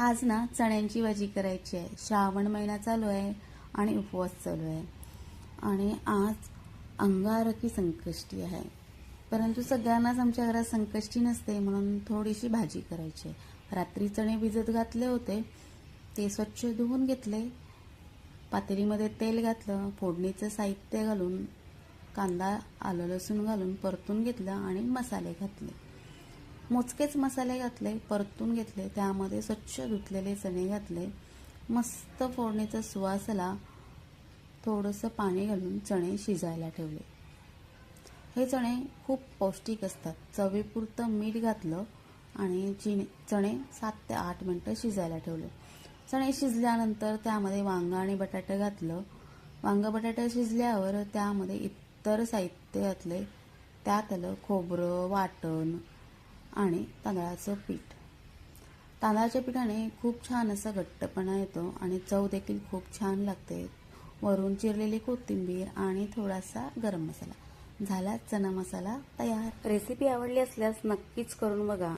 आज ना चण्यांची भाजी करायची आहे. श्रावण महिना चालू आहे आणि उपवास चालू आहे. आणि आज अंगारकी संकष्टी आहे. परंतु सगळ्यांनाच आमच्या घरात संकष्टी नसते म्हणून थोडीशी भाजी करायची आहे. रात्री चणे भिजत घातले होते. ते स्वच्छ धुवून घेतले. पातेलीमध्ये तेल घातलं. फोडणीचं साहित्य घालून कांदा आलं लसूण घालून परतून घेतलं आणि मसाले घातले. मोजकेच मसाले घातले परतून घेतले त्यामध्ये स्वच्छ धुतलेले चणे घातले मस्त फोडणीचा सुवास आला थोडंसं पाणी घालून चणे शिजायला ठेवले. हे चणे खूप पौष्टिक असतात. चवीपुरतं मीठ घातलं आणि चिणे चणे सात ते आठ मिनटं शिजायला ठेवले. चणे शिजल्यानंतर त्यामध्ये वांगं आणि बटाटे घातलं. वांगं बटाटे शिजल्यावर त्यामध्ये इतर साहित्य घातले. त्यात आलं खोबरं वाटण आणि तांदळाचं पीठ. तांदळाच्या पिठाने खूप छान असा घट्टपणा येतो आणि चव देखील खूप छान लागते. वरून चिरलेली कोथिंबीर आणि थोडासा गरम मसाला. झाला चना मसाला तयार. रेसिपी आवडली असल्यास नक्कीच करून बघा.